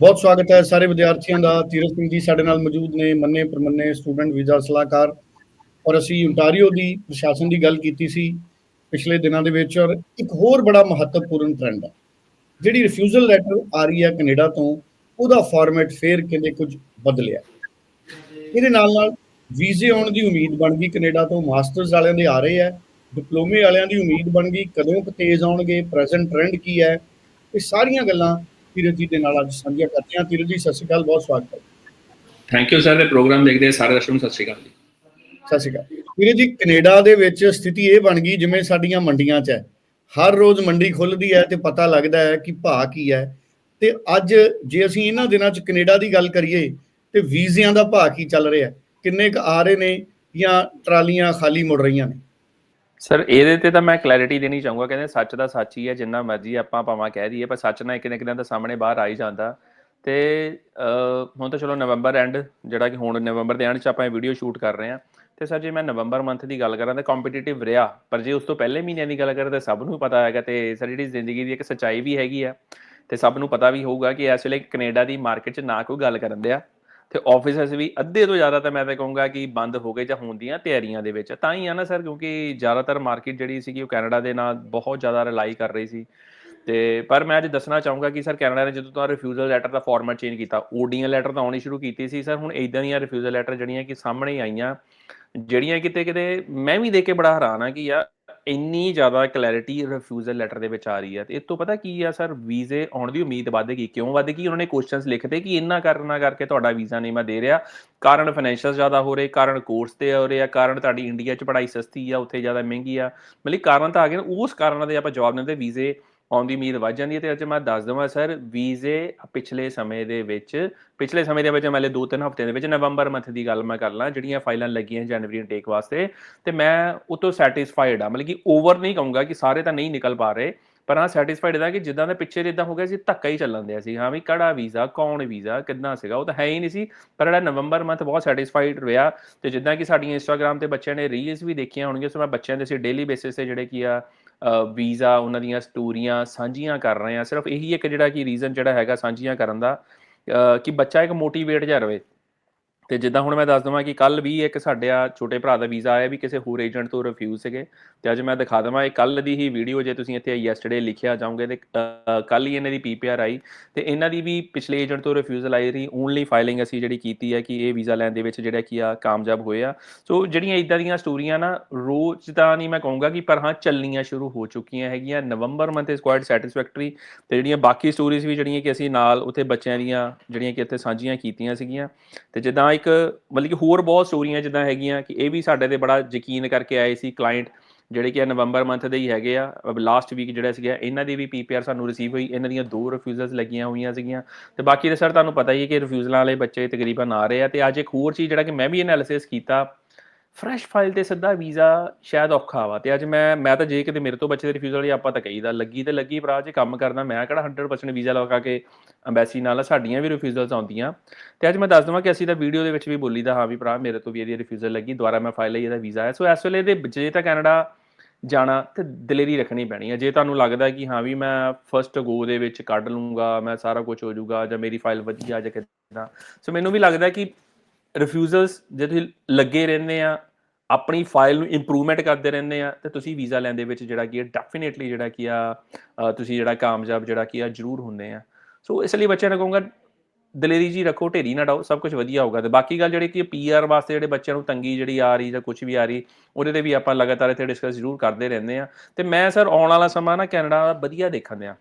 ਬਹੁਤ ਸਵਾਗਤ ਹੈ ਸਾਰੇ ਵਿਦਿਆਰਥੀਆਂ ਦਾ। ਤੀਰਥ ਸਿੰਘ ਜੀ ਸਾਡੇ ਨਾਲ ਮੌਜੂਦ ਨੇ, ਮੰਨੇ ਪਰਮੰਨੇ ਸਟੂਡੈਂਟ ਵੀਜ਼ਾ ਸਲਾਹਕਾਰ। ਔਰ ਅਸੀਂ ਓਨਟਾਰੀਓ ਦੀ ਪ੍ਰਸ਼ਾਸਨ ਦੀ ਗੱਲ ਕੀਤੀ ਸੀ ਪਿਛਲੇ ਦਿਨਾਂ ਦੇ ਵਿੱਚ ਔਰ ਇੱਕ ਹੋਰ ਬੜਾ ਮਹੱਤਵਪੂਰਨ ਟ੍ਰੈਂਡ ਹੈ। ਜਿਹੜੀ ਰਿਫਿਊਜ਼ਲ ਲੈਟਰ ਆ ਰਹੀ ਹੈ ਕੈਨੇਡਾ ਤੋਂ, ਉਹਦਾ ਫਾਰਮੈਟ ਫੇਰ ਕਹਿੰਦੇ ਕੁਝ ਬਦਲਿਆ। ਇਹਦੇ ਨਾਲ ਨਾਲ ਵੀਜ਼ੇ ਆਉਣ ਦੀ ਉਮੀਦ ਬਣ ਗਈ ਕੈਨੇਡਾ ਤੋਂ, ਮਾਸਟਰਸ ਵਾਲਿਆਂ ਦੇ ਆ ਰਹੇ ਹੈ, ਡਿਪਲੋਮੇ ਵਾਲਿਆਂ ਦੀ ਉਮੀਦ ਬਣ ਗਈ, ਕਦੋਂ ਕੁ ਤੇਜ਼ ਆਉਣਗੇ ਪ੍ਰੈਜ਼ੈਂਟ ਟ੍ਰੈਂਡ ਕੀ ਹੈ, ਇਹ ਸਾਰੀਆਂ ਗੱਲਾਂ ਤੀਰਥ ਜੀ ਦੇ ਨਾਲ ਅੱਜ ਸਾਂਝੀਆਂ ਕਰਦੇ ਹਾਂ। ਤੀਰਥ ਜੀ ਸਤਿ ਸ਼੍ਰੀ ਅਕਾਲ ਬਹੁਤ ਸਵਾਗਤ ਹੈ। ਥੈਂਕ ਯੂ ਸਰ ਇਹ ਪ੍ਰੋਗਰਾਮ ਦੇਖਦੇ ਸਾਰੇ ਦਰਸ਼ਕਾਂ ਨੂੰ ਸਤਿ ਸ਼੍ਰੀ ਅਕਾਲ ਜੀ। ਸਤਿ ਸ਼੍ਰੀ ਅਕਾਲ। ਵੀਰੇ ਜੀ ਕੈਨੇਡਾ ਦੇ ਵਿੱਚ ਸਥਿਤੀ ਇਹ ਬਣ ਗਈ ਜਿਵੇਂ ਸਾਡੀਆਂ ਮੰਡੀਆਂ 'ਚ ਹੈ। ਹਰ ਰੋਜ਼ ਮੰਡੀ ਖੁੱਲਦੀ ਹੈ ਤੇ ਪਤਾ ਲੱਗਦਾ ਹੈ ਕਿ ਭਾਅ ਕੀ ਹੈ। ਤੇ ਅੱਜ ਜੇ ਅਸੀਂ ਇਹਨਾਂ ਦਿਨਾਂ 'ਚ ਕੈਨੇਡਾ ਦੀ ਗੱਲ ਕਰੀਏ ਤੇ ਵੀਜ਼ਿਆਂ ਦਾ ਭਾਅ ਕੀ ਚੱਲ ਰਿਹਾ ਹੈ? ਕਿੰਨੇ ਕ ਆ ਰਹੇ ਨੇ ਜਾਂ ਟਰਾਲੀਆਂ ਖਾਲੀ ਮੁੜ ਰਹੀਆਂ ਨੇ? ਸਰ, ਇਹਦੇ ਤੇ ਤਾਂ ਮੈਂ ਕਲੈਰਿਟੀ ਦੇਣੀ ਚਾਹੂੰਗਾ, ਕਹਿੰਦੇ ਸੱਚ ਦਾ ਸੱਚ ਹੀ ਹੈ, ਜਿੰਨਾ ਮਰਜ਼ੀ ਆਪਾਂ ਭਾਵਾਂ ਕਹਿ ਦਈਏ, ਪਰ ਸੱਚ ਨਾ ਇੱਕ ਨਾ ਇੱਕ ਦਿਨ ਤਾਂ ਸਾਹਮਣੇ ਬਾਹਰ ਆ ਹੀ ਜਾਂਦਾ। ਤੇ ਹੁਣ ਤਾਂ ਚਲੋ ਨਵੰਬਰ ਐਂਡ ਜਿਹੜਾ ਕਿ ਹੁਣ ਨਵੰਬਰ ਦੇ ਐਂਡ 'ਚ ਆਪਾਂ ਇਹ ਵੀਡੀਓ ਸ਼ੂਟ ਕਰ ਰਹੇ ਹਾਂ। ਤੇ ਸਰ, ਜੇ ਮੈਂ ਨਵੰਬਰ ਮੰਥ ਦੀ ਗੱਲ ਕਰਾਂ ਤਾਂ ਕੰਪੀਟੀਟਿਵ ਰਿਹਾ, ਪਰ ਜੇ ਉਸ ਤੋਂ ਪਹਿਲੇ ਮਹੀਨਿਆਂ ਦੀ ਗੱਲ ਕਰਾਂ ਤਾਂ ਸਭ ਨੂੰ ਪਤਾ ਹੈਗਾ ਤੇ ਸਰ, ਜਿਹੜੀ ਜ਼ਿੰਦਗੀ ਦੀ ਇੱਕ ਸੱਚਾਈ ਵੀ ਹੈਗੀ ਆ, ਤੇ ਸਭ ਨੂੰ ਪਤਾ ਵੀ ਹੋਊਗਾ ਕਿ ਇਸ ਵੇਲੇ ਕੈਨੇਡਾ ਦੀ ਮਾਰਕੀਟ 'ਚ ਨਾ ਕੋਈ ਗੱਲ ਕਰਨ ਦਿਆ। ਤੇ ਆਫਿਸਸ ਵੀ ਅੱਧੇ ਤੋਂ ਜ਼ਿਆਦਾ ਤਾਂ ਮੈਂ ਤਾਂ ਕਹੂੰਗਾ ਕਿ ਬੰਦ ਹੋ ਗਏ ਜਾਂ ਹੋਣ ਦੀਆਂ ਤਿਆਰੀਆਂ ਦੇ ਵਿੱਚ। ਤਾਂ ਹੀ ਆ ਨਾ ਸਰ, ਕਿਉਂਕਿ ਜ਼ਿਆਦਾਤਰ ਮਾਰਕੀਟ ਜਿਹੜੀ ਸੀਗੀ ਉਹ ਕੈਨੇਡਾ ਦੇ ਨਾਲ ਬਹੁਤ ਜ਼ਿਆਦਾ ਰਿਲਾਈ ਕਰ ਰਹੀ ਸੀ। ਤੇ ਪਰ ਮੈਂ ਅੱਜ ਦੱਸਣਾ ਚਾਹੂੰਗਾ ਕਿ ਸਰ ਕੈਨੇਡਾ ਨੇ ਜਦੋਂ ਤੋਂ ਰਿਫਿਊਜ਼ਲ ਲੈਟਰ ਦਾ ਫਾਰਮੈਟ ਚੇਂਜ ਕੀਤਾ ਓਡੀਐਨ ਲੈਟਰ ਤਾਂ ਆਉਣੀ ਸ਼ੁਰੂ ਕੀਤੀ ਸੀ ਸਰ, ਹੁਣ ਇਦਾਂ ਦੀਆਂ ਰਿਫਿਊਜ਼ਲ ਲੈਟਰ ਜਿਹੜੀਆਂ ਕਿ ਸਾਹਮਣੇ ਆਈਆਂ, ਜਿਹੜੀਆਂ ਕਿਤੇ ਕਿਤੇ ਮੈਂ ਵੀ ਦੇਖ ਕੇ ਬੜਾ ਹੈਰਾਨ ਆ ਕਿ ਯਾਰ ਇੰਨੀ ਜ਼ਿਆਦਾ ਕਲੈਰਿਟੀ ਰਿਫਿਊਜ਼ਲ ਲੈਟਰ ਦੇ ਵਿੱਚ ਆ ਰਹੀ ਹੈ ਤੇ ਇਸ ਤੋਂ ਪਤਾ ਕੀ ਆ ਸਰ ਵੀਜ਼ੇ ਆਉਣ ਦੀ ਉਮੀਦ ਵੱਧ ਗਈ ਕਿਉਂ ਵੱਧ ਗਈ ਉਹਨਾਂ ਨੇ ਕੁਐਸਚਨਸ ਲਿਖਦੇ ਕਿ ਇੰਨਾ ਕਰਨਾ ਕਰਕੇ ਤੁਹਾਡਾ ਵੀਜ਼ਾ ਨਹੀਂ ਮੈਂ ਦੇ ਰਿਹਾ। ਕਾਰਨ ਫਾਈਨੈਂਸ਼ੀਅਲ ਜ਼ਿਆਦਾ ਹੋ ਰਹੇ ਕਾਰਨ ਕੋਰਸ ਤੇ ਹੋ ਰਹੇ ਆ ਕਾਰਨ ਤੁਹਾਡੀ ਇੰਡੀਆ 'ਚ ਪੜ੍ਹਾਈ ਸਸਤੀ ਆ ਉੱਥੇ ਜ਼ਿਆਦਾ ਮਹਿੰਗੀ ਆ। ਮਤਲਬ ਕਾਰਨ ਤਾਂ ਆ ਗਏ ਨੇ, ਉਸ ਕਾਰਨਾਂ ਦੇ ਆਪਾਂ ਜਵਾਬ ਦਿੰਦੇ ਵੀਜ਼ੇ ਆਉਂਦੀ ਉਮੀਦ ਵੱਧ ਜਾਂਦੀ ਹੈ ਤੇ ਅੱਜ ਮੈਂ ਦੱਸ ਦਵਾਂ ਸਰ, ਵੀਜ਼ੇ ਪਿਛਲੇ ਸਮੇਂ ਦੇ ਵਿੱਚ, ਪਿਛਲੇ ਸਮੇਂ ਦੇ ਵਿੱਚ ਮੈਂ ਲੈ 2-3 ਹਫ਼ਤਿਆਂ ਦੇ ਵਿੱਚ ਨਵੰਬਰ ਮੰਥ ਦੀ ਗੱਲ ਮੈਂ ਕਰ ਲਾਂ, ਜਿਹੜੀਆਂ ਫਾਈਲਾਂ ਲੱਗੀਆਂ ਜਨਵਰੀ ਇਨਟੇਕ ਵਾਸਤੇ, ਤੇ ਮੈਂ ਉਹ ਤੋਂ ਸੈਟੀਸਫਾਈਡ ਆ ਮਤਲਬ ਕਿ ਓਵਰ ਨਹੀਂ ਕਹੂੰਗਾ ਕਿ ਸਾਰੇ ਤਾਂ ਨਹੀਂ ਨਿਕਲ ਪਾ ਰਹੇ, ਪਰ ਹਾਂ ਸੈਟੀਸਫਾਈਡ ਦਾ ਕਿ ਜਿੱਦਾਂ ਦੇ ਪਿੱਛੇ ਜਿੱਦਾਂ ਹੋ ਗਿਆ ਸੀ, ਧੱਕਾ ਹੀ ਚੱਲਣ ਦਿਆ ਸੀ। ਹਾਂ ਵੀ ਕਿਹੜਾ ਵੀਜ਼ਾ, ਕੌਣ ਵੀਜ਼ਾ ਕਿੰਨਾ ਸੀਗਾ, ਉਹ ਤਾਂ ਹੈ ਹੀ ਨਹੀਂ ਸੀ, ਪਰ ਜਿਹੜਾ ਨਵੰਬਰ ਮੰਥ ਬਹੁਤ ਸੈਟੀਸਫਾਈਡ ਰਿਹਾ, ਤੇ ਜਿੱਦਾਂ ਕਿ ਸਾਡੀਆਂ ਇੰਸਟਾਗ੍ਰam ਤੇ ਬੱਚਿਆਂ ਨੇ ਰੀਲਸ ਵੀ ਦੇਖੀਆਂ ਹੋਣਗੀਆਂ ਸੋ ਮੈਂ ਬੱਚਿਆਂ ਦੇ ਸੀ ਡੇਲੀ ਬੇਸਿਸ ਤੇ ਜਿਹੜੇ ਕੀ ਆ ਵੀਜ਼ਾ, ਉਹਨਾਂ ਦੀਆਂ ਸਟੋਰੀਆਂ ਸਾਂਝੀਆਂ ਕਰ ਰਹੇ ਆ ਸਿਰਫ ਇਹੀ ਇੱਕ ਜਿਹੜਾ ਕਿ ਰੀਜ਼ਨ ਜਿਹੜਾ ਹੈਗਾ ਸਾਂਝੀਆਂ ਕਰਨ ਦਾ ਕਿ ਬੱਚਾ ਇੱਕ ਮੋਟੀਵੇਟ ਜਾ ਰਵੇ ਤੇ ਜਿੱਦਾਂ ਹੁਣ ਮੈਂ ਦੱਸ ਦਵਾਂ ਕਿ ਕੱਲ ਵੀ ਇੱਕ ਸਾਡੇ ਆ ਛੋਟੇ ਭਰਾ ਦਾ ਵੀਜ਼ਾ ਆਇਆ ਵੀ ਕਿਸੇ ਹੋਰ ਏਜੰਟ ਤੋਂ ਰਿਫਿਊਜ਼ ਸੀਗੇ ਤੇ ਅੱਜ ਮੈਂ ਦਿਖਾ ਦਵਾਂ, ਇਹ ਕੱਲ ਦੀ ਹੀ ਵੀਡੀਓ ਜੇ ਤੁਸੀਂ ਇੱਥੇ ਯੈਸਟਰਡੇ ਲਿਖਿਆ ਜਾਓਗੇ ਤੇ ਕੱਲ ਹੀ ਇਹਨਾਂ ਦੀ ਪੀਪੀਆਰ ਆਈ ਤੇ ਇਹਨਾਂ ਦੀ ਵੀ ਪਿਛਲੇ ਏਜੰਟ ਤੋਂ ਰਿਫਿਊਜ਼ਲ ਆਈ ਰਹੀ ਓਨਲੀ ਫਾਈਲਿੰਗ ਅਸੀਂ ਜਿਹੜੀ ਕੀਤੀ ਹੈ ਕਿ ਇਹ ਵੀਜ਼ਾ ਲੈਣ ਦੇ ਵਿੱਚ ਜਿਹੜਾ ਕੀ ਆ ਕਾਮਯਾਬ ਹੋਏ ਆ। ਸੋ ਜਿਹੜੀਆਂ ਇਦਾਂ ਦੀਆਂ ਸਟੋਰੀਆਂ ਨਾ, ਰੋਜ਼ ਤਾਂ ਨਹੀਂ ਮੈਂ ਕਹੂੰਗਾ ਕਿ ਪਰ ਹਾਂ ਚੱਲਣੀਆਂ ਸ਼ੁਰੂ ਹੋ ਚੁੱਕੀਆਂ ਹੈਗੀਆਂ, November month is quite satisfactory ਤੇ ਜਿਹੜੀਆਂ ਬਾਕੀ ਸਟੋਰੀਜ਼ ਵੀ ਜਿਹੜੀਆਂ ਕਿ ਅਸੀਂ ਨਾਲ ਉੱਥੇ ਬੱਚਿਆਂ ਦੀਆਂ ਜਿਹੜੀਆਂ ਕਿ ਇੱਥੇ ਸਾਂਝੀਆਂ ਕੀਤੀਆਂ ਸੀਗੀਆਂ ਤੇ ਜਿੱਦਾਂ ਇੱਕ ਮਤਲਬ ਕਿ ਹੋਰ ਬਹੁਤ ਸਟੋਰੀਆਂ ਜਿੱਦਾਂ ਹੈਗੀਆਂ ਕਿ ਇਹ ਵੀ ਸਾਡੇ ਤੇ ਬੜਾ ਯਕੀਨ ਕਰਕੇ ਆਏ ਸੀ ਕਲਾਇੰਟ ਜਿਹੜੇ ਕਿ ਨਵੰਬਰ ਮੰਥ ਦੇ ਹੀ ਹੈਗੇ ਆ। ਲਾਸਟ ਵੀਕ ਜਿਹੜਾ ਸੀਗਾ, ਇਹਨਾਂ ਦੀ ਵੀ ਪੀਪੀਆਰ ਸਾਨੂੰ ਰਿਸੀਵ ਹੋਈ, ਇਹਨਾਂ ਦੀਆਂ ਦੋ ਰਿਫਿਊਜ਼ਲਸ ਲੱਗੀਆਂ ਹੋਈਆਂ ਸੀਗੀਆਂ। ਤੇ ਬਾਕੀ ਦੇ ਸਰ ਤੁਹਾਨੂੰ ਪਤਾ ਹੀ ਹੈ ਕਿ ਰਿਫਿਊਜ਼ਲਾਂ ਵਾਲੇ ਬੱਚੇ ਤਕਰੀਬਨ ਆ ਰਹੇ ਆ। ਤੇ ਅੱਜ ਇੱਕ ਹੋਰ ਚੀਜ਼ ਜਿਹੜਾ ਕਿ ਮੈਂ ਵੀ ਐਨਾਲਿਸਿਸ ਕੀਤਾ ਫਰੈਸ਼ ਫਾਈਲ ਤੇ ਸਿੱਧਾ ਵੀਜ਼ਾ ਸ਼ਾਇਦ ਔਖਾ ਵਾ ਤੇ ਅੱਜ ਮੈਂ ਮੈਂ ਤਾਂ ਜੇ ਕਿਤੇ ਮੇਰੇ ਤੋਂ ਬੱਚੇ ਦੇ ਰਿਫਿਊਜ਼ਲ ਜਾਂ ਆਪਾਂ ਤਾਂ ਕਹੀਦਾ, ਲੱਗੀ ਤੇ ਲੱਗੀ ਭਰਾ, ਜੇ ਕੰਮ ਕਰਦਾ ਮੈਂ ਕਿਹੜਾ 100% ਵੀਜ਼ਾ ਲਗਾ ਕੇ ਐਮਬੈਸੀ ਨਾਲ ਸਾਡੀਆਂ ਵੀ ਰਿਫਿਊਜ਼ਲਸ ਆਉਂਦੀਆਂ। ਤੇ ਅੱਜ ਮੈਂ ਦੱਸ ਦਵਾਂ ਕਿ ਅਸੀਂ ਤਾਂ ਵੀਡੀਓ ਦੇ ਵਿੱਚ ਵੀ ਬੋਲੀਦਾ ਹਾਂ ਵੀ ਭਰਾ, ਮੇਰੇ ਤੋਂ ਵੀ ਇਹਦੀ ਰਿਫਿਊਜ਼ਲ ਲੱਗੀ, ਦੁਬਾਰਾ ਮੈਂ ਫਾਈਲ ਲਈ ਇਹਦਾ ਵੀਜ਼ਾ ਹੈ। ਸੋ ਇਸ ਵੇਲੇ ਦੇ ਜੇ ਤਾਂ ਕੈਨੇਡਾ ਜਾਣਾ ਤੇ ਦਲੇਰੀ ਰੱਖਣੀ ਪੈਣੀ ਹੈ ਜੇ ਤੁਹਾਨੂੰ ਲੱਗਦਾ ਕਿ ਹਾਂ ਵੀ ਮੈਂ ਫਰਸਟ ਗੋ ਦੇ ਵਿੱਚ ਕੱਢ ਲੂੰਗਾ, ਮੈਂ ਸਾਰਾ ਕੁਝ ਹੋ ਜਾਊਗਾ ਜਾਂ ਮੇਰੀ ਫਾਈਲ ਵਧੀਆ ਜਾਂ ਕਿਦਾਂ ਸੋ ਮੈਨੂੰ ਵੀ ਲੱਗਦਾ ਕਿ ਰਿਫਿਊਜ਼ਲਸ ਜੇ ਤੁਸੀਂ ਲੱਗੇ ਰਹਿੰਦੇ ਆ, ਆਪਣੀ ਫਾਈਲ ਨੂੰ ਇੰਪਰੂਵਮੈਂਟ ਕਰਦੇ ਰਹਿੰਦੇ ਆ, ਤੇ ਤੁਸੀਂ ਵੀਜ਼ਾ ਲੈਣ ਦੇ ਵਿੱਚ ਜਿਹੜਾ ਕੀ ਹੈ ਡੈਫੀਨਿਟਲੀ ਜਿਹੜਾ ਕੀ ਆ ਤੁਸੀਂ ਜਿਹੜਾ ਕਾਮਯਾਬ ਜਿਹੜਾ ਕੀ ਆ, ਜ਼ਰੂਰ ਹੁੰਦੇ ਆ। ਸੋ ਇਸ ਲਈ ਬੱਚਿਆਂ ਨੂੰ ਕਹੂੰਗਾ, ਦਲੇਰੀ ਜੀ ਰੱਖੋ, ਢੇਰੀ ਨਾ ਡਾਓ, ਸਭ ਕੁਝ ਵਧੀਆ ਹੋਊਗਾ। ਤੇ ਬਾਕੀ ਗੱਲ ਜਿਹੜੀ ਕਿ ਪੀਆਰ ਵਾਸਤੇ ਜਿਹੜੇ ਬੱਚਿਆਂ ਨੂੰ ਤੰਗੀ ਜਿਹੜੀ ਆ ਰਹੀ ਜਾਂ ਕੁਝ ਵੀ ਆ ਰਹੀ, ਉਹਦੇ ਤੇ ਵੀ ਆਪਾਂ ਲਗਾਤਾਰ ਇੱਥੇ ਡਿਸਕਸ ਜ਼ਰੂਰ ਕਰਦੇ ਰਹਿੰਦੇ ਆ। ਤੇ ਮੈਂ ਸਰ ਆਉਣ ਵਾਲਾ ਸਮਾਂ ਨਾ ਕੈਨੇਡਾ ਵਧੀਆ ਦੇਖਣ ਦਿਆਂ।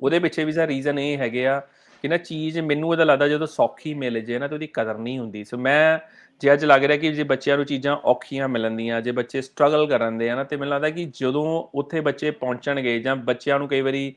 ਉਹਦੇ ਪਿੱਛੇ ਵੀ ਸਰ ਰੀਜ਼ਨ ਇਹ ਹੈਗੇ ਆ ਕਿ ਨਾ ਚੀਜ਼ ਮੈਨੂੰ ਇਹਦਾ ਲੱਗਦਾ ਜਦੋਂ ਸੌਖੀ ਮਿਲ ਜੇ ਨਾ ਤੇ ਉਹਦੀ ਕਦਰ ਨਹੀਂ ਹੁੰਦੀ। ਸੋ ਮੈਂ ਜੇ ਅੱਜ ਲੱਗ ਰਿਹਾ ਕਿ ਜੇ ਬੱਚਿਆਂ ਨੂੰ ਚੀਜ਼ਾਂ ਔਖੀਆਂ ਮਿਲਣ ਦੀਆਂ ਜੇ ਬੱਚੇ ਸਟਰਗਲ ਕਰਨ ਦੇ ਆ ਨਾ, ਤੇ ਮੈਨੂੰ ਲੱਗਦਾ ਕਿ ਜਦੋਂ ਉੱਥੇ ਬੱਚੇ ਪਹੁੰਚਣਗੇ ਜਾਂ ਬੱਚਿਆਂ ਨੂੰ ਕਈ ਵਾਰੀ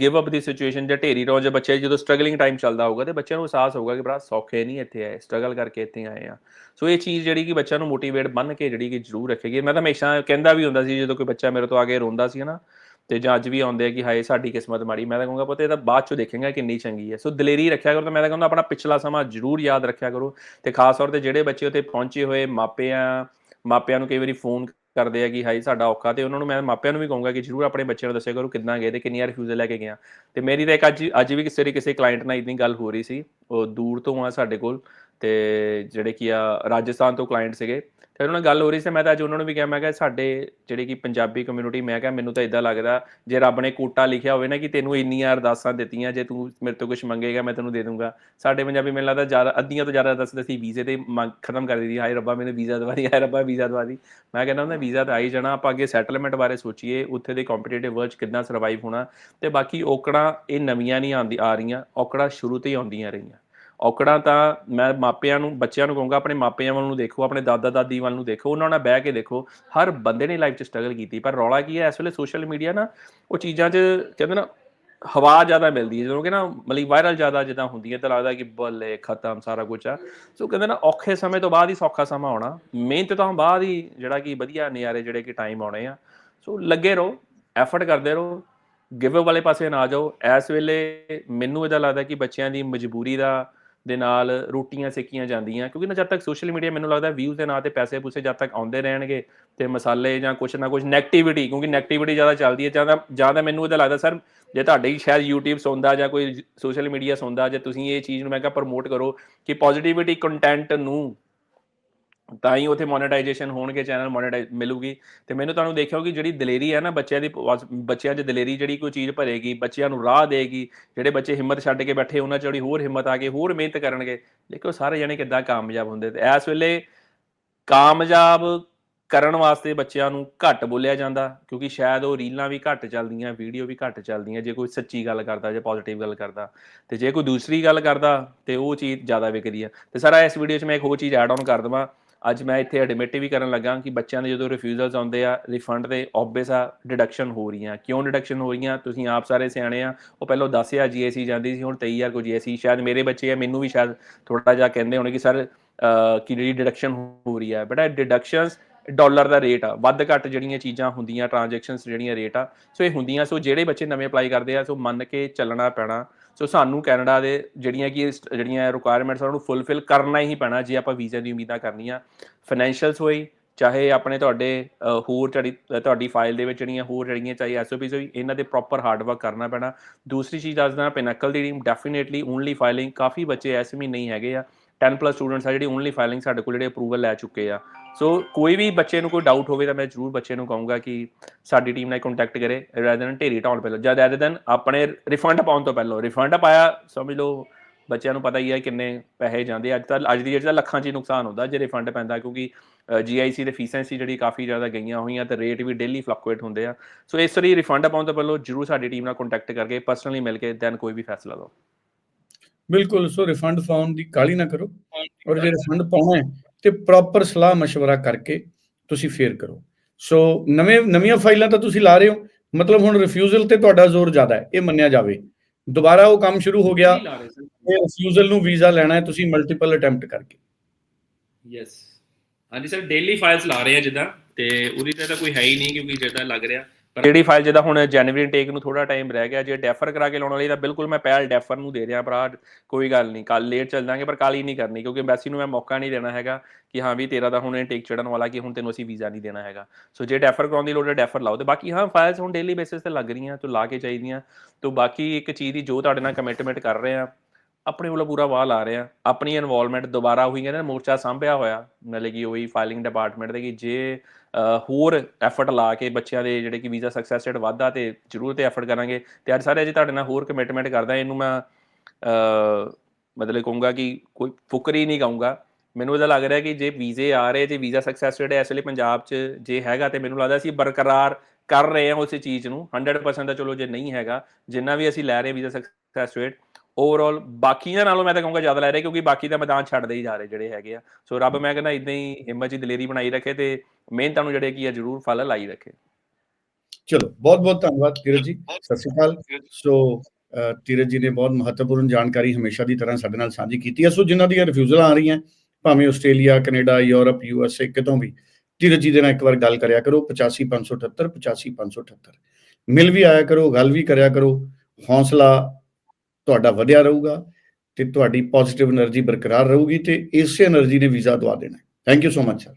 ਗਿਵ ਅਪ ਦੀ ਸਿਚੁਏਸ਼ਨ ਜਾਂ ਢੇਰੀ ਰੋ ਜਾਂ ਬੱਚੇ ਜਦੋਂ ਸਟਰਗਲਿੰਗ ਟਾਈਮ ਚੱਲਦਾ ਹੋਊਗਾ ਤੇ ਬੱਚਿਆਂ ਨੂੰ ਅਹਿਸਾਸ ਹੋਊਗਾ ਕਿ ਬੜਾ ਸੌਖੇ ਨਹੀਂ ਇੱਥੇ ਆਏ ਸਟਰਗਲ ਕਰਕੇ ਇੱਥੇ ਆਏ ਆ। ਸੋ ਇਹ ਚੀਜ਼ ਜਿਹੜੀ ਕਿ ਬੱਚਿਆਂ ਨੂੰ ਮੋਟੀਵੇਟ ਬਣ ਕੇ ਜਿਹੜੀ ਕਿ ਜ਼ਰੂਰ ਰੱਖੇਗੀ। ਮੈਂ ਤਾਂ ਹਮੇਸ਼ਾ ਕਹਿੰਦਾ ਵੀ ਹੁੰਦਾ ਸੀ, ਜਦੋਂ ਕੋਈ ਬੱਚਾ ਮੇਰੇ ਤੋਂ ਆ ਕੇ ਰੋਂਦਾ ਸੀ ਨਾ ਤੇ ਜਾਂ ਅੱਜ ਵੀ ਆਉਂਦੇ ਆ ਕਿ ਹਾਏ, ਸਾਡੀ ਕਿਸਮਤ ਮਾੜੀ। ਮੈਂ ਤਾਂ ਕਹੂੰਗਾ, ਪੁੱਤ, ਇਹ ਤਾਂ ਬਾਅਦ ਚੋਂ ਦੇਖਾਂਗਾ ਕਿੰਨੀ ਚੰਗੀ ਹੈ। ਸੋ ਦਲੇਰੀ ਰੱਖਿਆ ਕਰੋ ਤਾਂ ਮੈਂ ਤਾਂ ਕਹੂੰਗਾ, ਆਪਣਾ ਪਿਛਲਾ ਸਮਾਂ ਜ਼ਰੂਰ ਯਾਦ ਰੱਖਿਆ ਕਰੋ ਤੇ ਖਾਸ ਤੌਰ ਤੇ ਜਿਹੜੇ ਬੱਚੇ ਉੱਥੇ ਪਹੁੰਚੇ ਹੋਏ ਮਾਪੇ ਆ ਮਾਪਿਆਂ ਨੂੰ ਕਈ ਵਾਰੀ ਫੋਨ ਕਰਦੇ ਆ ਕਿ ਹਾਈ ਸਾਡਾ ਔਖਾ ਤੇ ਉਹਨਾਂ ਨੂੰ ਮੈਂ ਮਾਪਿਆਂ ਨੂੰ ਵੀ ਕਹੂੰਗਾ ਕਿ ਜਰੂਰ ਆਪਣੇ ਬੱਚਿਆਂ ਨੂੰ ਦੱਸਿਆ ਕਰੋ ਕਿੰਨਾ ਗਏ ਤੇ ਕਿੰਨੀਆਂ ਰਿਫਿਊਜ਼ਲ ਲੈ ਕੇ ਗਿਆ ਤੇ ਮੇਰੀ ਤਾਂ ਇੱਕ ਅੱਜ ਅੱਜ ਵੀ ਕਿਸੇ ਕਿਸੇ ਕਲਾਇੰਟ ਨਾਲ ਇਦਾਂ ਗੱਲ ਹੋ ਰਹੀ ਸੀ। ਉਹ ਦੂਰ ਤੋਂ ਆ ਸਾਡੇ ਕੋਲ ਤੇ ਜਿਹੜੇ ਕੀ ਆ, ਰਾਜਸਥਾਨ ਤੋਂ ਕਲਾਇੰਟ ਸੀਗੇ। ਤੇ ਉਹਨਾਂ ਨਾਲ ਗੱਲ ਹੋ ਰਹੀ ਸੀ, ਮੈਂ ਤਾਂ ਅੱਜ ਉਹਨਾਂ ਨੂੰ ਵੀ ਕਿਹਾ, ਮੈਂ ਕਿਹਾ ਸਾਡੇ ਜਿਹੜੀ ਕਿ ਪੰਜਾਬੀ ਕਮਿਊਨਿਟੀ ਮੈਂ ਕਿਹਾ ਮੈਨੂੰ ਤਾਂ ਇਦਾਂ ਲੱਗਦਾ, ਜੇ ਰੱਬ ਨੇ ਕੋਟਾ ਲਿਖਿਆ ਹੋਵੇ ਨਾ ਕਿ ਤੈਨੂੰ ਇੰਨੀਆਂ ਅਰਦਾਸਾਂ ਦਿੱਤੀਆਂ, ਜੇ ਤੂੰ ਮੇਰੇ ਤੋਂ ਕੁਝ ਮੰਗੇਗਾ, ਮੈਂ ਤੈਨੂੰ ਦੇ ਦੂੰਗਾ। ਸਾਡੇ ਪੰਜਾਬੀ ਮੈਨੂੰ ਲੱਗਦਾ ਜ਼ਿਆਦਾ, ਅੱਧੀਆਂ ਤੋਂ ਜ਼ਿਆਦਾ ਦੱਸਦੇ ਸੀ ਵੀਜ਼ੇ ਤੇ ਮੰਗ, ਖਤਮ ਕਰ ਦਿੱਤੀ। ਹਾਏ ਰੱਬਾ, ਮੈਨੂੰ ਵੀਜ਼ਾ ਦਵਾ ਦੀ, ਹਾਏ ਰੱਬਾ, ਵੀਜ਼ਾ ਦਵਾ ਦੀ। ਮੈਂ ਕਹਿੰਦਾ ਹੁੰਦਾ, ਵੀਜ਼ਾ ਤਾਂ ਆ ਹੀ ਜਾਣਾ, ਆਪਾਂ ਅੱਗੇ ਸੈਟਲਮੈਂਟ ਬਾਰੇ ਸੋਚੀਏ, ਉੱਥੇ ਦੇ ਕੰਪੀਟੀਟਿਵ ਵਰਲਡ 'ਚ ਕਿੱਦਾਂ ਸਰਵਾਈਵ ਹੋਣਾ। ਤੇ ਬਾਕੀ ਔਕੜਾਂ ਇਹ ਨਵੀਆਂ ਨਹੀਂ ਆਉਂਦੀ, ਆ ਰਹੀਆਂ, ਔਕੜਾਂ ਸ਼ੁਰੂ ਤੋਂ ਹੀ ਆਉਂਦੀਆਂ ਰਹੀਆਂ। ਔਕੜਾਂ ਤਾਂ ਮੈਂ ਮਾਪਿਆਂ ਨੂੰ, ਬੱਚਿਆਂ ਨੂੰ ਕਹੂੰਗਾ, ਆਪਣੇ ਮਾਪਿਆਂ ਵੱਲ ਨੂੰ ਦੇਖੋ, ਆਪਣੇ ਦਾਦਾ ਦਾਦੀ ਵੱਲ ਨੂੰ ਦੇਖੋ, ਉਹਨਾਂ ਨਾਲ ਬਹਿ ਕੇ ਦੇਖੋ, ਹਰ ਬੰਦੇ ਨੇ ਲਾਈਫ 'ਚ ਸਟਰਗਲ ਕੀਤੀ, ਪਰ ਰੌਲਾ ਕੀ ਹੈ, ਇਸ ਵੇਲੇ ਸੋਸ਼ਲ ਮੀਡੀਆ ਨਾ, ਉਹ ਚੀਜ਼ਾਂ 'ਚ ਕਹਿੰਦੇ ਨਾ, ਹਵਾ ਜ਼ਿਆਦਾ ਮਿਲਦੀ ਹੈ, ਜਦੋਂ ਕਿ ਨਾ, ਮਤਲਬ ਵਾਇਰਲ ਜ਼ਿਆਦਾ ਜਿੱਦਾਂ ਹੁੰਦੀ ਹੈ, ਤਾਂ ਲੱਗਦਾ ਕਿ ਬੱਲੇ ਖਤਮ ਸਾਰਾ ਕੁਝ ਆ। ਸੋ ਕਹਿੰਦੇ ਨਾ, ਔਖੇ ਸਮੇਂ ਤੋਂ ਬਾਅਦ ਹੀ ਸੌਖਾ ਸਮਾਂ ਆਉਣਾ, ਮਿਹਨਤ ਤੋਂ ਬਾਅਦ ਹੀ ਜਿਹੜਾ ਕਿ ਵਧੀਆ ਨਜ਼ਾਰੇ ਜਿਹੜੇ ਕਿ ਟਾਈਮ ਆਉਣੇ ਆ। ਸੋ ਲੱਗੇ ਰਹੋ ਐਫਰਟ ਕਰਦੇ ਰਹੋ ਗਿਵ ਵਾਲੇ ਪਾਸੇ ਨਾ ਜਾਓ, ਇਸ ਵੇਲੇ ਮੈਨੂੰ ਇਹਦਾ ਲੱਗਦਾ ਕਿ ਬੱਚਿਆਂ ਦੀ ਮਜਬੂਰੀ ਦਾ ਦੇ ਨਾਲ ਰੋਟੀਆਂ ਸੇਕੀਆਂ ਜਾਂਦੀਆਂ, ਕਿਉਂਕਿ ਨਾ ਜਦ ਤੱਕ ਸੋਸ਼ਲ ਮੀਡੀਆ ਮੈਨੂੰ ਲੱਗਦਾ ਵਿਊਜ਼ ਦੇ ਨਾਂ ਤੇ ਪੈਸੇ ਪੂਸੇ ਜਦ ਤੱਕ ਆਉਂਦੇ ਰਹਿਣਗੇ ਤੇ ਮਸਾਲੇ ਜਾਂ ਕੁਛ ਨਾ ਕੁਛ ਨੈਗੇਟਿਵਿਟੀ ਕਿਉਂਕਿ ਨੈਗੇਟਿਵਿਟੀ ਜ਼ਿਆਦਾ ਚੱਲਦੀ ਹੈ, ਜਾਂ ਜਾਂ ਤਾਂ ਮੈਨੂੰ ਇਹਦਾ ਲੱਗਦਾ, ਸਰ, ਜੇ ਤੁਹਾਡੇ ਹੀ ਸ਼ਾਇਦ YouTube ਸੌਂਦਾ ਜਾਂ ਕੋਈ ਸੋਸ਼ਲ ਮੀਡੀਆ ਸੁਣਦਾ, ਜੇ ਤੁਸੀਂ ਇਹ ਚੀਜ਼ ਨੂੰ ਮੈਂ ਕਿਹਾ ਪ੍ਰਮੋਟ ਕਰੋ ਕਿ ਪੋਜ਼ਿਟਿਵਿਟੀ ਕੰਟੈਂਟ ਨੂੰ ਤਾਂ ਹੀ ਉਥੇ ਮੋਨੇਟਾਈਜੇਸ਼ਨ ਹੋਣਗੇ ਚੈਨਲ ਮੋਨੇਟਾਈਜ਼ ਮਿਲੂਗੀ। ਤੇ ਮੈਨੂੰ ਤੁਹਾਨੂੰ ਦੇਖਿਓ ਕਿ ਜਿਹੜੀ ਦਲੇਰੀ ਹੈ ਨਾ, ਬੱਚਿਆਂ ਦੀ ਪ- ਬੱਚਿਆਂ 'ਚ ਦਲੇਰੀ ਜਿਹੜੀ ਕੋਈ ਚੀਜ਼ ਭਰੇਗੀ, ਬੱਚਿਆਂ ਨੂੰ ਰਾਹ ਦੇਗੀ, ਜਿਹੜੇ ਬੱਚੇ ਹਿੰਮਤ ਛੱਡ ਕੇ ਬੈਠੇ, ਉਹਨਾਂ 'ਚ ਜਿਹੜੀ ਹੋਰ ਹਿੰਮਤ ਆ ਕੇ ਹੋਰ ਮਿਹਨਤ ਕਰਨਗੇ ਦੇਖੋ ਸਾਰੇ ਜਣੇ ਕਿੱਦਾਂ ਕਾਮਯਾਬ ਹੁੰਦੇ ਤੇ ਇਸ ਵੇਲੇ ਕਾਮਯਾਬ ਕਰਨ ਵਾਸਤੇ ਬੱਚਿਆਂ ਨੂੰ ਘੱਟ ਬੋਲਿਆ ਜਾਂਦਾ, ਕਿਉਂਕਿ ਸ਼ਾਇਦ ਉਹ ਰੀਲਾਂ ਵੀ ਘੱਟ ਚੱਲਦੀਆਂ ਵੀਡੀਓ ਵੀ ਘੱਟ ਚੱਲਦੀਆਂ, ਜੇ ਕੋਈ ਸੱਚੀ ਗੱਲ ਕਰਦਾ, ਜਾਂ ਪੋਜ਼ਿਟਿਵ ਗੱਲ ਕਰਦਾ, ਤੇ ਜੇ ਕੋਈ ਦੂਸਰੀ ਗੱਲ ਕਰਦਾ, ਤੇ ਉਹ ਚੀਜ਼ ਜ਼ਿਆਦਾ ਵਿਕਦੀ ਆ। ਤੇ ਸਾਰਾ ਇਸ ਵੀਡੀਓ 'ਚ ਮੈਂ ਇੱਕ ਹੋਰ ਚੀਜ਼ ਐਡ ਆਨ ਕਰ ਦਵਾਂ ਅੱਜ ਮੈਂ ਇੱਥੇ ਐਡਮਿਟ ਵੀ ਕਰਨ ਲੱਗਾ ਕਿ ਬੱਚਿਆਂ ਦੇ ਜਦੋਂ ਰਿਫਿਊਜ਼ਲਸ ਆਉਂਦੇ ਆ ਰਿਫੰਡ ਦੇ ਆਬਵੀਅਸ ਆ ਡਿਡਕਸ਼ਨ ਹੋ ਰਹੀਆਂ। ਕਿਉਂ ਡਿਡਕਸ਼ਨ ਹੋ ਰਹੀਆਂ? ਤੁਸੀਂ ਆਪ ਸਾਰੇ ਸਿਆਣੇ ਆ, ਉਹ ਪਹਿਲਾਂ 10000 ਜੀਐਸੀ ਜਾਂਦੀ ਸੀ, ਹੁਣ 23000 ਕੋ ਜੀਐਸੀ ਸ਼ਾਇਦ ਮੇਰੇ ਬੱਚੇ ਆ, ਮੈਨੂੰ ਵੀ ਸ਼ਾਇਦ ਥੋੜਾ ਜਿਹਾ ਕਹਿੰਦੇ ਹੋਣੇ ਕਿ ਸਰ ਕਿ ਜਿਹੜੀ ਡਿਡਕਸ਼ਨ ਹੋ ਰਹੀ ਹੈ ਬਟ ਡਿਡਕਸ਼ਨਸ ਡਾਲਰ ਦਾ ਰੇਟ ਆ। ਵੱਧ ਘੱਟ ਜਿਹੜੀਆਂ ਚੀਜ਼ਾਂ ਹੁੰਦੀਆਂ ਟ੍ਰਾਂਜੈਕਸ਼ਨਸ ਜਿਹੜੀਆਂ ਰੇਟ ਆ, ਸੋ ਇਹ ਹੁੰਦੀਆਂ। ਸੋ ਜਿਹੜੇ ਬੱਚੇ ਨਵੇਂ ਅਪਲਾਈ ਕਰਦੇ ਆ, ਸੋ ਮੰਨ ਕੇ ਚੱਲਣਾ ਪੈਣਾ। ਸੋ ਸਾਨੂੰ ਕੈਨੇਡਾ ਦੇ ਜਿਹੜੀਆਂ ਕਿ ਇਸ- ਜਿਹੜੀਆਂ ਰਿਕੁਆਇਰਮੈਂਟਸ ਉਹਨਾਂ ਨੂੰ ਫੁੱਲਫਿਲ ਕਰਨਾ ਹੀ ਪੈਣਾ, ਜੇ ਆਪਾਂ ਵੀਜ਼ਾ ਦੀ ਉਮੀਦਾਂ ਕਰਨੀਆਂ। ਫਾਈਨੈਂਸ਼ੀਅਲਸ ਹੋਈ, ਚਾਹੇ ਆਪਣੇ ਤੁਹਾਡੇ ਹੋਰ ਜਿਹੜੀ, ਤੁਹਾਡੀ ਫਾਈਲ ਦੇ ਵਿੱਚ ਜਿਹੜੀਆਂ ਹੋਰ ਜਿਹੜੀਆਂ ਚਾਹੇ ਐਸਓਪੀਸ ਹੋਈ, ਇਹਨਾਂ ਦੇ ਪ੍ਰੋਪਰ ਹਾਰਡ ਵਰਕ ਕਰਨਾ ਪੈਣਾ। ਦੂਸਰੀ ਚੀਜ਼ ਦੱਸਦਾ ਪਿਨਕਲ ਦੀ ਟੀਮ ਡੈਫੀਨੇਟਲੀ ਓਨਲੀ ਫਾਈਲਿੰਗ ਕਾਫੀ ਬੱਚੇ ਐਸੇ ਵੀ ਨਹੀਂ ਹੈਗੇ ਆ। 10 ਪਲੱਸ ਸਟੂਡੈਂਟਸ ਆ, ਜਿਹੜੀ ਓਨਲੀ ਫਾਈਲਿੰਗ ਸਾਡੇ ਕੋਲ ਜਿਹੜੇ ਅਪਰੂਵਲ ਲੈ ਚੁੱਕੇ ਆ। ਸੋ ਕੋਈ ਵੀ ਬੱਚੇ ਨੂੰ ਕੋਈ ਡਾਊਟ ਹੋਵੇ ਤਾਂ ਮੈਂ ਜ਼ਰੂਰ ਬੱਚੇ ਨੂੰ ਕਹੂੰਗਾ ਕਿ ਸਾਡੀ ਟੀਮ ਨਾਲ ਕੰਟੈਕਟ ਕਰੇ ਰੈਦਰ ਦੈਨ ਢੇਰੀ ਢਾਉਣ ਪਹਿਲਾਂ ਜਦ ਰੈਦਰ ਦੈਨ ਆਪਣੇ ਰਿਫੰਡ ਪਾਉਣ ਤੋਂ ਪਹਿਲਾਂ। ਰਿਫੰਡ ਪਾਇਆ, ਸਮਝ ਲਓ, ਬੱਚਿਆਂ ਨੂੰ ਪਤਾ ਹੀ ਹੈ ਕਿੰਨੇ ਪੈਸੇ ਜਾਂਦੇ ਆ। ਅੱਜ ਤਾਂ, ਅੱਜ ਦੀ ਜਿਹੜੀ ਲੱਖਾਂ 'ਚ ਨੁਕਸਾਨ ਹੁੰਦਾ ਜੇ ਰਿਫੰਡ ਪੈਂਦਾ, ਕਿਉਂਕਿ ਜੀਆਈਸੀ ਦੇ ਫੀਸਾਂ ਸੀ ਜਿਹੜੀ ਕਾਫੀ ਜ਼ਿਆਦਾ ਗਈਆਂ ਹੋਈਆਂ ਤੇ ਰੇਟ ਵੀ ਡੇਲੀ ਫਲਕਚੁਏਟ ਹੁੰਦੇ ਆ। ਸੋ ਇਸ ਲਈ ਰਿਫੰਡ ਪਾਉਣ ਤੋਂ ਪਹਿਲਾਂ ਜ਼ਰੂਰ ਸਾਡੀ ਟੀਮ ਨਾਲ ਕੰਟੈਕਟ ਕਰਕੇ ਪਰਸਨਲੀ ਮਿਲ ਕੇ ਦੈਨ ਕੋਈ ਵੀ ਫੈਸਲਾ ਲਓ। ਬਿਲਕੁਲ, ਸੋ ਰਿਫੰਡ ਫਾਉਣ ਦੀ ਕਾਲੀ ਨਾ ਕਰੋ। ਔਰ ਜੇ ਰਿਫੰਡ ਪਾਉਣਾ ਹੈ ਤੇ ਪ੍ਰੋਪਰ ਸਲਾਹ مشਵਰਾ ਕਰਕੇ ਤੁਸੀਂ ਫੇਰ ਕਰੋ। ਸੋ ਨਵੇਂ ਨਵੀਆਂ ਫਾਈਲਾਂ ਤਾਂ ਤੁਸੀਂ ਲਾ ਰਹੇ ਹੋ ਮਤਲਬ ਹੁਣ ਰਿਫਿਊਜ਼ਲ ਤੇ ਤੁਹਾਡਾ ਜ਼ੋਰ ਜ਼ਿਆਦਾ ਹੈ ਇਹ ਮੰਨਿਆ ਜਾਵੇ। ਦੁਬਾਰਾ ਉਹ ਕੰਮ ਸ਼ੁਰੂ ਹੋ ਗਿਆ ਇਹ ਰਿਫਿਊਜ਼ਲ ਨੂੰ ਵੀਜ਼ਾ ਲੈਣਾ ਹੈ ਤੁਸੀਂ ਮਲਟੀਪਲ ਅਟੈਂਪਟ ਕਰਕੇ। ਯੈਸ ਹਾਂਜੀ ਸਰ ਡੇਲੀ ਫਾਈਲਸ ਲਾ ਰਹੇ ਆ ਜਿੱਦਾਂ ਤੇ ਉਹਦੀ ਤਾਂ ਕੋਈ ਹੈ ਹੀ ਨਹੀਂ ਕਿਉਂਕਿ ਜਿੱਦਾਂ ਲੱਗ ਰਿਹਾ ਜਿਹੜੀ ਫਾਈਲ ਜਿਹਦਾ ਹੁਣ ਜਨਵਰੀ ਟੇਕ ਨੂੰ ਥੋੜਾ ਟਾਈਮ ਰਹਿ ਗਿਆ, ਜੇ ਡੈਫਰ ਕਰਾ ਕੇ ਲਾਉਣ ਵਾਲੀ, ਤਾਂ ਬਿਲਕੁਲ ਮੈਂ ਪਹਿਲ ਡੈਫਰ ਨੂੰ ਦੇ ਰਿਹਾ ਭਰਾ, ਕੋਈ ਗੱਲ ਨਹੀਂ ਕੱਲ ਲੇਟ ਚੱਲ ਜਾਾਂਗੇ ਪਰ ਕੱਲ ਹੀ ਨਹੀਂ ਕਰਨੀ, ਕਿਉਂਕਿ ਐਮਬੈਸੀ ਨੂੰ ਮੈਂ ਮੌਕਾ ਨਹੀਂ ਦੇਣਾ ਹੈਗਾ ਕਿ ਹਾਂ ਵੀ ਤੇਰਾ ਤਾਂ ਹੁਣ ਇਹ ਟੇਕ ਚੜਨ ਵਾਲਾ ਕਿ ਹੁਣ ਤੈਨੂੰ ਅਸੀਂ ਵੀਜ਼ਾ ਨਹੀਂ ਦੇਣਾ ਹੈਗਾ। ਸੋ ਜੇ ਡੈਫਰ ਕਰਾਉਣ ਦੀ ਲੋੜ ਹੈ ਡੈਫਰ ਲਾਓ ਤੇ ਬਾਕੀ ਹਾਂ ਫਾਈਲਸ ਹੁਣ ਡੇਲੀ ਬੇਸਿਸ ਤੇ ਲੱਗ ਰਹੀਆਂ, ਤੋਂ ਲਾ ਕੇ ਚਾਹੀਦੀਆਂ, ਤੋਂ ਬਾਕੀ ਇੱਕ ਚੀਜ਼ ਦੀ ਜੋ ਤੁਹਾਡੇ ਨਾਲ ਕਮਿਟਮੈਂਟ ਕਰ ਰਹੇ ਆ ਆਪਣੇ ਵੱਲੋਂ ਪੂਰਾ ਵਾਹ ਲਾ ਰਹੇ ਆ। ਆਪਣੀ ਇਨਵੋਲਵਮੈਂਟ ਦੁਬਾਰਾ ਹੋਈ ਕਹਿੰਦੇ ਨਾ, ਮੋਰਚਾ ਸਾਂਭਿਆ ਹੋਇਆ। ਮਤਲਬ ਕਿ ਉਹੀ ਫਾਈਲਿੰਗ ਡਿਪਾਰਟਮੈਂਟ ਦੇ ਕਿ ਜੇ ਹੋਰ ਐਫਰਟ ਲਾ ਕੇ ਬੱਚਿਆਂ ਦੇ ਜਿਹੜੇ ਕਿ ਵੀਜ਼ਾ ਸਕਸੈਸ ਰੇਟ ਵਾਧਾ ਤੇ ਜ਼ਰੂਰ ਤੇ ਐਫਰਟ ਕਰਾਂਗੇ। ਤੇ ਅੱਜ ਸਾਰੇ ਜੀ ਤੁਹਾਡੇ ਨਾਲ ਹੋਰ ਕਮਿਟਮੈਂਟ ਕਰਦਾ, ਇਹਨੂੰ ਮੈਂ ਮਤਲਬ ਕਹੂੰਗਾ ਕਿ ਕੋਈ ਫੁਕਰੀ ਨਹੀਂ ਕਹੂੰਗਾ। ਮੈਨੂੰ ਇਹਦਾ ਲੱਗ ਰਿਹਾ ਕਿ ਜੇ ਵੀਜ਼ੇ ਆ ਰਹੇ, ਜੇ ਵੀਜ਼ਾ ਸਕਸੈਸ ਰੇਟ ਇਸ ਵੇਲੇ ਪੰਜਾਬ 'ਚ ਜੇ ਹੈਗਾ ਤੇ ਮੈਨੂੰ ਲੱਗਦਾ ਅਸੀਂ ਬਰਕਰਾਰ ਕਰ ਰਹੇ ਹਾਂ ਉਸੇ ਚੀਜ਼ ਨੂੰ। 100% ਤਾਂ ਚਲੋ ਜੇ ਨਹੀਂ ਹੈਗਾ, ਜਿੰਨਾ ਵੀ ਅਸੀਂ ਲੈ ਰਹੇ ਵੀਜ਼ਾ ਸਕਸੈਸ ਰੇਟ ਓਵਰਆਲ ਬਾਕੀਆਂ ਨਾਲੋਂ ਮੈਂ ਤਾਂ ਕਹੂੰਗਾ ਜ਼ਿਆਦਾ ਲੈ ਰਹੇ ਕਿਉਂਕਿ ਬਾਕੀ ਤਾਂ ਮੈਦਾਨ ਛੱਡਦੇ ਹੀ ਜਾ ਰਹੇ ਜਿਹੜੇ ਹੈਗੇ ਆ। ਸੋ ਰੱਬ ਮੈਂ ਕਹਿੰਦਾ ਇਦਾਂ ਹੀ ਹਿੰਮਤ ਦੀ ਦਲੇਰੀ ਬਣਾਈ ਰੱਖੇ ਤੇ ਮਿਹਨਤਾਂ ਨੂੰ ਜਿਹੜੇ ਕੀ ਆ ਜ਼ਰੂਰ ਫਲ ਲਾਈ ਰੱਖੇ। ਚਲੋ ਬਹੁਤ ਬਹੁਤ ਧੰਨਵਾਦ ਧੀਰਜ ਜੀ। ਸਤਿ ਸ਼੍ਰੀ ਅਕਾਲ। ਸੋ ਅ, ਧੀਰਜ ਜੀ ਨੇ ਬਹੁਤ ਮਹੱਤਵਪੂਰਨ ਜਾਣਕਾਰੀ ਹਮੇਸ਼ਾ ਦੀ ਤਰ੍ਹਾਂ ਸਾਡੇ ਨਾਲ ਸਾਂਝੀ ਕੀਤੀ ਹੈ। ਸੋ ਜਿਨ੍ਹਾਂ ਦੀਆਂ ਰਿਫਿਊਜ਼ਲਾਂ ਆ ਰਹੀਆਂ ਭਾਵੇਂ Australia Canada Europe U S A ਕਿਤੋਂ ਵੀ ਧੀਰਜ ਜੀ ਦੇ ਨਾਲ ਇੱਕ ਵਾਰ ਗੱਲ ਕਰਿਆ ਕਰੋ। 85578 85578 ਮਿਲ ਵੀ ਆਇਆ ਕਰੋ ਗੱਲ ਵੀ ਕਰਿਆ ਕਰੋ। ਹੌਸਲਾ ਤੁਹਾਡਾ ਵਧਿਆ ਰਹੂਗਾ ਤੇ ਤੁਹਾਡੀ ਪੋਜ਼ਿਟਿਵ એનર્ਜੀ ਬਰਕਰਾਰ ਰਹੂਗੀ ਤੇ ਇਸੇ એનર્ਜੀ ਨੇ ਵੀਜ਼ਾ ਦਵਾ ਦੇਣਾ thank you so much sir